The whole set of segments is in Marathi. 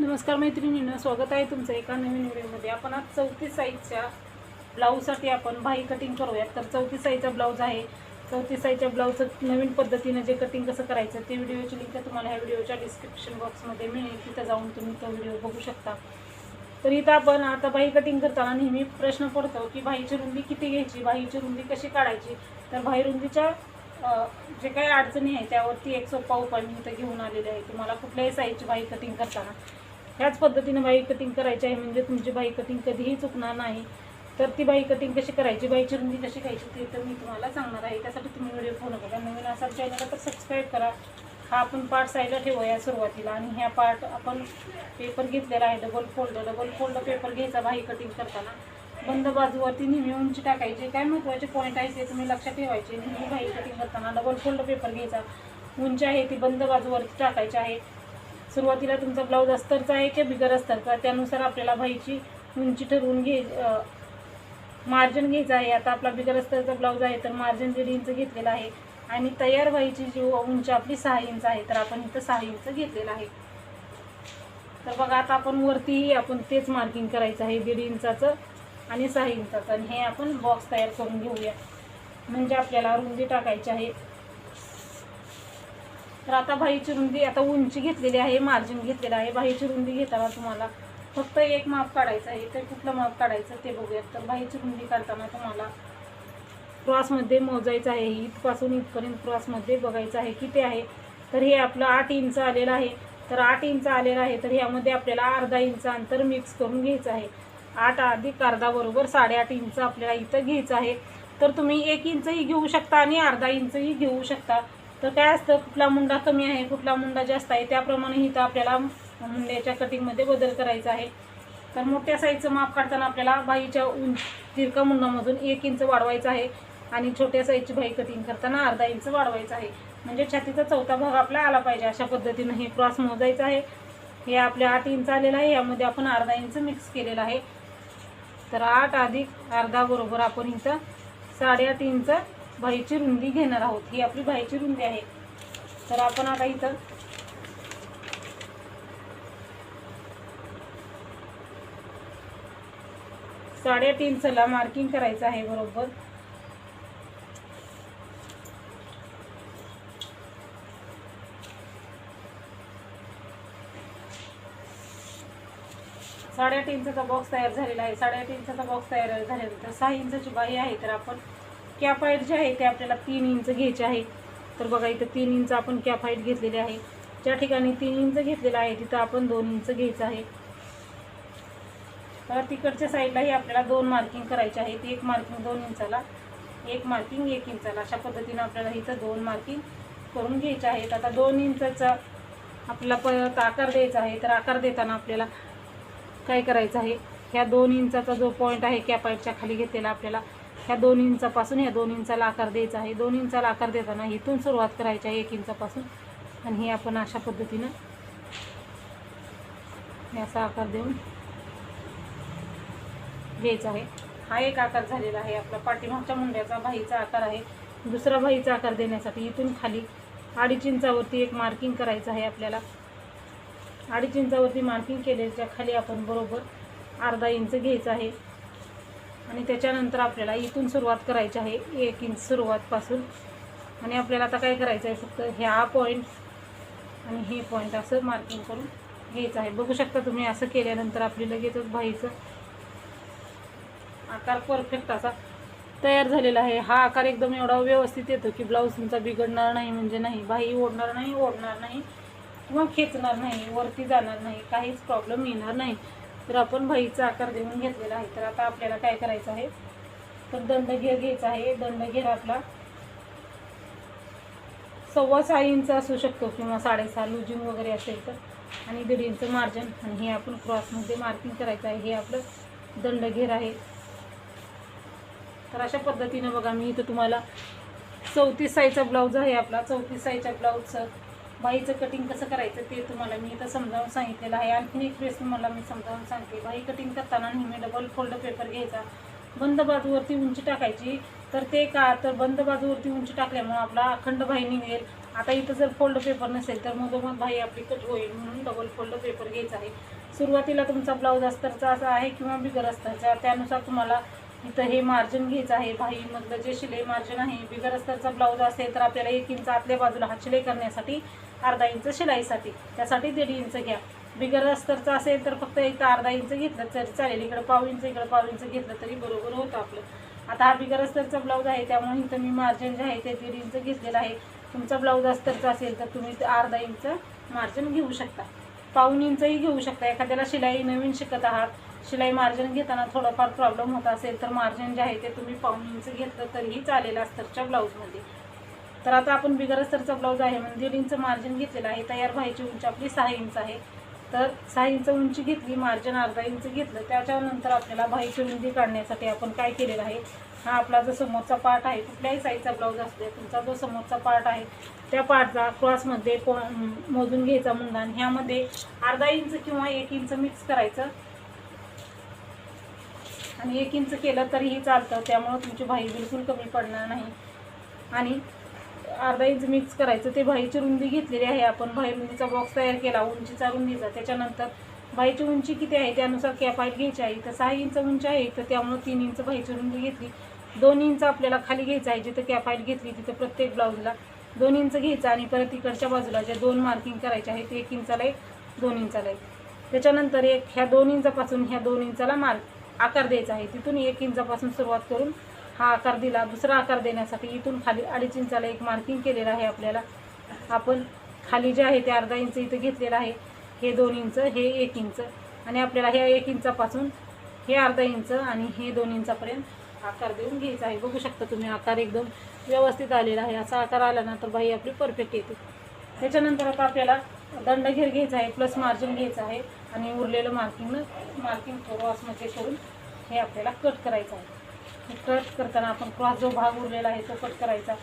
नमस्कार मैत्रिणीनं स्वागत आहे तुमचं एका नवीन व्हिडिओमध्ये. आपण आज चौतीस साईजच्या ब्लाऊजसाठी आपण बाही कटिंग करूयात. तर चौतीस साईजचा ब्लाऊज आहे. चौथी साईजच्या ब्लाऊजचं नवीन पद्धतीनं जे कटिंग कसं करायचं ते व्हिडिओची लिंक तुम्हाला ह्या व्हिडिओच्या डिस्क्रिप्शन बॉक्समध्ये मिळेल. तिथं जाऊन तुम्ही तो व्हिडिओ बघू शकता. तर इथं आपण आता बाही कटिंग करताना नेहमी प्रश्न पडतो की बाहीची रुंदी किती घ्यायची बाहीची रुंदी कशी काढायची? तर बाही रुंदीच्या जे काही अडचणी आहे त्यावरती एक सोपा उपाय मी इथं घेऊन आलेले आहे. तुम्हाला कुठल्याही साईजची बाही कटिंग करताना. ह्याच पद्धतीने बाई कटिंग करायची आहे. म्हणजे तुमची बाई कटिंग कधीही चुकणार नाही. तर ती बाई कटिंग कशी करायची? बाईची रुंदी कशी घ्यायची ते तर मी तुम्हाला सांगणार आहे. त्यासाठी तुम्ही व्हिडिओ पूर्ण करा नवीन असाल चॅनलला तर सबस्क्राईब करा. हा आपण पार्ट साईडला ठेवूया सुरुवातीला. आणि ह्या पार्ट आपण पेपर घेतलेला आहे. Double fold double fold paper घ्यायचा बाई कटिंग करताना. बंद बाजूवरती नेहमी उंची टाकायची. काय महत्त्वाचे पॉईंट आहे ते तुम्ही लक्षात ठेवायचे. नेहमी बाई कटिंग करताना डबल फोल्ड पेपर घ्यायचा. उंची आहे ती बंद बाजूवरती टाकायची आहे. सुरुवातीला तुमचा ब्लाऊज अस्तरचा आहे की बिगर अस्तरचा? त्यानुसार आपल्याला बाईची उंची ठरवून घे मार्जिन घ्यायचं आहे. आता आपला बिगर अस्तरचा ब्लाऊज आहे तर मार्जिन दीड इंच घेतलेला आहे. आणि तयार व्हायची जी उंची आपली सहा इंच आहे तर आपण इथं सहा इंच घेतलेलं आहे. तर बघा आता आपण वरतीही आपण तेच मार्किंग करायचं आहे दीड इंचाचं आणि सहा इंचाचं. आणि हे आपण बॉक्स तयार करून घेऊया. म्हणजे आपल्याला रुंदी टाकायची आहे. तर आता बाहीची रुंदी आता उंची घेतलेली आहे मार्जिन घेतलेलं आहे. बाहीची रुंदी घेताना तुम्हाला फक्त एक माप काढायचं आहे. तर कुठलं माप काढायचं ते बघूयात. तर बाहीची रुंदी काढताना तुम्हाला क्रॉसमध्ये मोजायचं आहे. इथपासून इथपर्यंत क्रॉसमध्ये बघायचं आहे किती आहे. तर हे आपलं आठ इंच आलेलं आहे. तर आठ इंच आलेलं आहे. तर ह्यामध्ये आपल्याला अर्धा इंच अंतर मिक्स करून घ्यायचं आहे. आठ अधिक अर्धा बरोबर साडेआठ इंच आपल्याला इथं घ्यायचं आहे. तर तुम्ही एक इंचही घेऊ शकता आणि अर्धा इंचही घेऊ शकता. तर काय असतं कुठला मुंडा कमी आहे कुठला मुंडा जास्त आहे त्याप्रमाणे इथं आपल्याला मुंड्याच्या कटिंगमध्ये बदल करायचा आहे. तर मोठ्या साईजचं माप काढताना आपल्याला बाईच्या उंच तिरका मुंडामधून एक इंच वाढवायचं आहे आणि छोट्या साईजची बाई कटिंग करताना अर्धा इंच वाढवायचं आहे. म्हणजे छातीचा चौथा भाग आपला आला पाहिजे अशा पद्धतीनं हे क्रॉस मोजायचं आहे. हे आपल्या आठ इंच आलेलं आहे यामध्ये आपण अर्धा इंच मिक्स केलेलं आहे. तर आठ अधिक अर्धा बरोबर आपण इथं साडेआठ इंच बाईची रुंदी घेणार आहोत. ही आपली बाईची रुंदी आहे. तर आपण आता इथं साडेआठ इंचला मार्किंग करायचं आहे बरोबर. साडेआठ इंचाचा बॉक्स तयार झालेला आहे. साडेआठ इंचाचा बॉक्स तयार झाल्यानंतर सहा इंचाची बाई आहे तर आपण कॅप जे आहे ते आपल्याला तीन इंच घ्यायचे आहे. तर बघा इथं तीन इंच आपण कॅप हाईट घेतलेली आहे. ज्या ठिकाणी तीन इंच घेतलेलं आहे तिथं आपण दोन इंच घ्यायचं आहे. तर तिकडच्या साईडलाही आपल्याला दोन मार्किंग करायचे आहेत. एक मार्किंग दोन इंचाला एक मार्किंग एक इंचाला अशा पद्धतीनं आपल्याला इथं दोन मार्किंग करून घ्यायचे आहेत. आता दोन इंचाचा आपल्याला परत आकार द्यायचा आहे. तर आकार देताना आपल्याला काय करायचं आहे? ह्या दोन इंचाचा जो पॉईंट आहे कॅपाईटच्या खाली घेतलेला आपल्याला ह्या दोन इंचापासून ह्या दोन इंचाला आकार द्यायचा आहे. दोन इंचाला आकार देताना इथून सुरुवात करायची आहे एक इंचापासून. आणि हे आपण अशा पद्धतीनं याचा आकार देऊन घ्यायचा आहे. हा एक आकार झालेला आहे आपला पाठीमागच्या मुंड्याचा भाईचा आकार आहे. दुसरा भाईचा आकार देण्यासाठी इथून खाली अडीच इंचावरती एक मार्किंग करायचं आहे आपल्याला. अडीच इंचावरती मार्किंग केल्याच्या खाली आपण बरोबर अर्धा इंच घ्यायचं आहे. आणि त्याच्यानंतर आपल्याला इथून सुरुवात करायची आहे एक इंच सुरुवातपासून. आणि आपल्याला आता काय करायचं आहे फक्त ह्या पॉईंट आणि हे पॉईंट असं मार्किंग करून घ्यायचं आहे. बघू शकता तुम्ही असं केल्यानंतर आपली लगेचच बाईचं आकार परफेक्ट असा तयार झालेला आहे. हा आकार एकदम एवढा व्यवस्थित येतो की ब्लाऊज तुमचा बिघडणार नाही म्हणजे नाही. बाही ओढणार नाही ओढणार नाही किंवा खेचणार नाही वरती जाणार नाही काहीच प्रॉब्लेम येणार नाही. तर आपण भईचा आकार देऊन घेतलेला आहे. तर आता आपल्याला काय करायचं आहे? तर दंडघेर घ्यायचा आहे. दंडघेर आपला सव्वा सहा इंच असू शकतो किंवा साडेसहा लुजिंग वगैरे असेल तर. आणि दीड इंच मार्जिन. आणि हे आपण क्रॉसमध्ये मार्किंग करायचं आहे. हे आपलं दंडघेर आहे. तर अशा पद्धतीनं बघा मी इथं तुम्हाला चौतीस साईजचा ब्लाऊज आहे आपला. चौतीस साईजच्या ब्लाऊजचं बाईचं कटिंग कसं करायचं ते तुम्हाला मी इथं समजावून सांगितलेलं आहे. आणखीन एक वेळेस तुम्हाला मी समजावून सांगते. बाई कटिंग करताना नेहमी डबल फोल्ड पेपर घ्यायचा. बंद बाजूवरती उंची टाकायची. तर ते का तर बंद बाजूवरती उंची टाकल्यामुळे आपला अखंड भाई निघेल. आता इथं जर फोल्ड पेपर नसेल तर मधोमध भाई आपली कट होईल म्हणून डबल फोल्ड पेपर घ्यायचा आहे. सुरुवातीला तुमचा ब्लाऊज अस्तरचा असा आहे किंवा बिगर अस्तरचा त्यानुसार तुम्हाला इथं हे मार्जिन घ्यायचं आहे. भाईमधलं जे शिलाई मार्जिन आहे बिगर अस्तरचा ब्लाऊज असेल तर आपल्याला एक इंच आतल्या बाजूला हात शिलाई करण्यासाठी अर्धा इंच शिलाईसाठी. त्यासाठी दीड इंच घ्या. बिगर अस्तरचं असेल तर फक्त इथं अर्धा इंच घेतलं तरी चालेल. इकडं पाव इंच इकडं पाव इंच घेतलं तरी बरोबर होतं आपलं. आता हा बिगर अस्तरचा ब्लाऊज आहे त्यामुळे इथं मी मार्जिन जे आहे ते दीड इंच घेतलेलं आहे. तुमचा ब्लाऊज अस्तरचा असेल तर तुम्ही अर्धा इंच मार्जिन घेऊ शकता. पाऊन इंचही घेऊ शकता. एखाद्याला शिलाई नवीन शिकत आहात शिलाई मार्जिन घेताना थोडाफार प्रॉब्लेम होत असेल तर मार्जिन जे आहे ते तुम्ही पाऊन इंच घेतलं तरीही चालेल अस्तरच्या ब्लाऊजमध्ये. तर आता आपण बिगरस्तरचा ब्लाऊज आहे म्हणजे दीड मार्जिन घेतलेलं आहे तयार व्हायची उंची आपली सहा इंच आहे. तर सहा इंच उंची घेतली मार्जिन अर्धा इंच घेतलं त्याच्यानंतर आपल्याला भाईची रुंदी काढण्यासाठी आपण काय केलेलं आहे हा आपला जो समोरचा पार्ट आहे कुठल्याही साईजचा ब्लाऊज असू दे तुमचा जो समोरचा पार्ट आहे त्या पार्टचा क्रॉसमध्ये को मोजून घ्यायचा मुंडान ह्यामध्ये अर्धा इंच किंवा एक इंच मिक्स करायचं. आणि एक इंच केलं तरीही चालतं त्यामुळं तुमची भाई बिलकुल कमी पडणार नाही. आणि अर्धा इंच मिक्स करायचं. ते भाईची रुंदी घेतलेली आहे आपण. भाई रुंदीचा बॉक्स तयार केला. उंचीचा रुंदीचा त्याच्यानंतर भाईची उंची किती आहे त्यानुसार कॅपाईट घ्यायची आहे. तर सहा इंच उंची आहे. तर त्यामुळं तीन इंच भाईची रुंदी घेतली. दोन इंच आपल्याला खाली घ्यायचं आहे. जिथं कॅपाईट घेतली तिथं प्रत्येक ब्लाऊजला दोन इंच घ्यायचं आणि परत इकडच्या बाजूला ज्या दोन मार्किंग करायचे आहेत एक इंचाला एक दोन इंचाला एक. त्याच्यानंतर एक ह्या दोन इंचापासून ह्या दोन इंचाला मार्क आकार द्यायचा आहे. तिथून एक इंचापासून सुरुवात करून हा आकार दिला. दुसरा आकार देण्यासाठी इथून खाली अडीच इंचाला एक मार्किंग केलेलं आहे आपल्याला. आपण खाली जे आहे ते अर्धा इंच इथं घेतलेलं आहे. हे दोन इंच हे एक इंच आणि आपल्याला ह्या एक इंचापासून हे अर्धा इंच आणि हे दोन इंचापर्यंत आकार देऊन घ्यायचा आहे. बघू शकता तुम्ही आकार एकदम व्यवस्थित आलेला आहे. असा आकार आला ना तर बाई आपली परफेक्ट येते. त्याच्यानंतर आता आपल्याला दंड घेर घ्यायचा आहे प्लस मार्जिन घ्यायचं आहे आणि उरलेलं मार्किंगनं मार्किंग क्रॉसमध्ये करून हे आपल्याला कट करायचं आहे. कट करताना आपण क्रॉस जो भाग उरलेला आहे तो कट करायचा.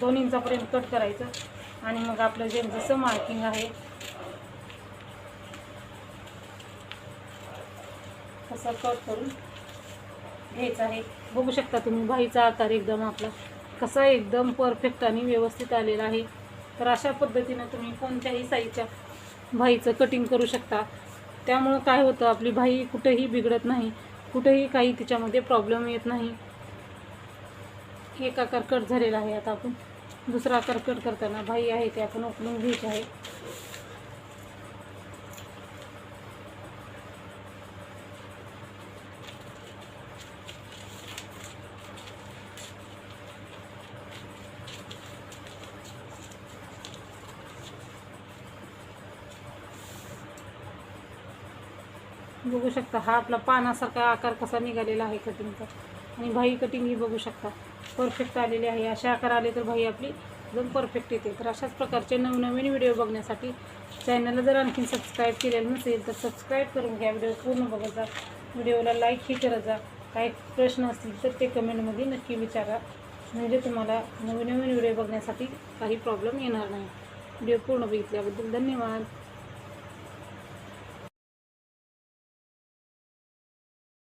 दोन इंचापर्यंत कट करायचं. आणि मग आपलं जे जसं मार्किंग आहे तसं कट करून घ्यायचं आहे. बघू शकता तुम्ही भाईचा आकार एकदम आपला कसा एकदम परफेक्ट आणि व्यवस्थित आलेला आहे. तर अशा पद्धतीनं तुम्ही कोणत्याही साईजच्या भाईचं कटिंग करू शकता. त्यामुळं काय होतं आपली भाई कुठेही बिघडत नाही. कुठेही काही तिच्यामध्ये प्रॉब्लेम येत नाही. एक आकार कट झालेला आहे आता आपण. दुसरा आकार कट करताना भाई आहे ते आपण उकलून घ्यायचे आहे. बघू शकता. हा आपला पानासारखा आकार कसा निघालेला आहे कटिंगचा आणि भाई कटिंग ही बघू शकता. परफेक्ट आलेली आहे. असे आकार आले तर भाई आपली एकदम परफेक्ट येते. तर अशाच प्रकारचे नवनवीन व्हिडिओ बघण्यासाठी चॅनलला जर आणखी सबस्क्राईब केलेलं नसेल तर सबस्क्राईब करून घ्या. व्हिडिओ पूर्ण बघत जा. व्हिडिओला लाईकही करत जा. काही प्रश्न असतील तर ते कमेंटमध्ये नक्की विचारा. म्हणजे तुम्हाला नवीन नवीन व्हिडिओ बघण्यासाठी काही प्रॉब्लेम येणार नाही. व्हिडिओ पूर्ण बघितल्याबद्दल धन्यवाद.